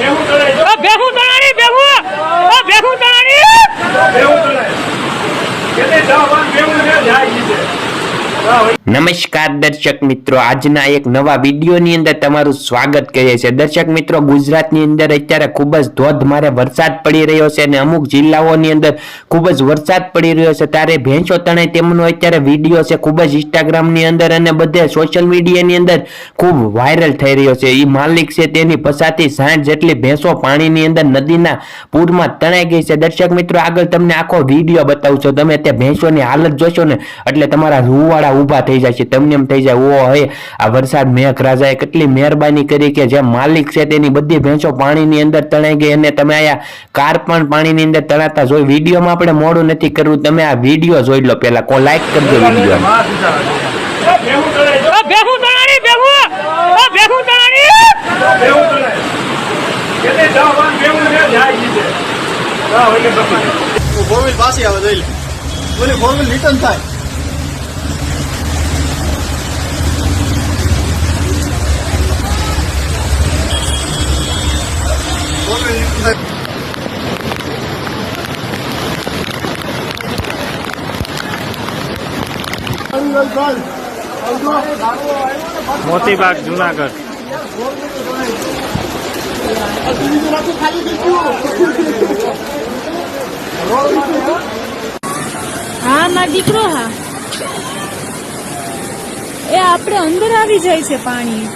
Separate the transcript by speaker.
Speaker 1: ઓ બેહું તણાણી બેહું ઓ બેહું તણાણી
Speaker 2: બેહું તણાણી એને જવાન બેહું ને જાય છે.
Speaker 3: નમસ્કાર દર્શક મિત્રો, આજના એક નવા વિડીયોની અંદર તમારું સ્વાગત કરીએ છીએ. દર્શક મિત્રો, ગુજરાતની અંદર અત્યારે ખૂબ જ ધોધમારે વરસાદ પડી રહ્યો છે અને અમુક જિલ્લાઓની અંદર ખૂબ જ વરસાદ પડી રહ્યો છે. ત્યારે ભેંસો તણાઈ તેમનો અત્યારે વીડિયો છે, ખૂબ જ ઇન્સ્ટાગ્રામની અંદર અને બધે સોશિયલ મીડિયાની અંદર ખૂબ વાયરલ થઈ રહ્યો છે. એ માલિક છે તેની પસાથી સાઠ જેટલી ભેંસો પાણીની અંદર નદીના પૂરમાં તણાઈ ગઈ છે. દર્શક મિત્રો, આગળ તમને આખો વીડિયો બતાવું છું. તમે તે ભેંસોની હાલત જોશો ને, એટલે તમારા રૂવાડા ઊભા થઈ જાય છે. તમને એમ થઈ જાય ઓ હે આ વરસાદ મેઘ રાજાએ કેટલી મહેરબાની કરી કે જે માલિક છે તેની બધી ભેંસો પાણીની અંદર તણાઈ ગઈ અને તમે આયા કાર પણ પાણીની અંદર તણાતા જોઈ. વિડીયોમાં આપણે મોડું નથી કરવું તમે આ વીડિયો જોઈ લો પહેલા. કો લાઈક કરજો વીડિયો.
Speaker 4: ફોર વ્હીલ પાસે આવે જોઈ લે. ફોર વ્હીલ રિટર્ન થાય.
Speaker 1: મોતીબાગ જુનાગઢ.
Speaker 5: હા મારો દીકરો હા. એ આપણે અંદર આવી જાય છે પાણી.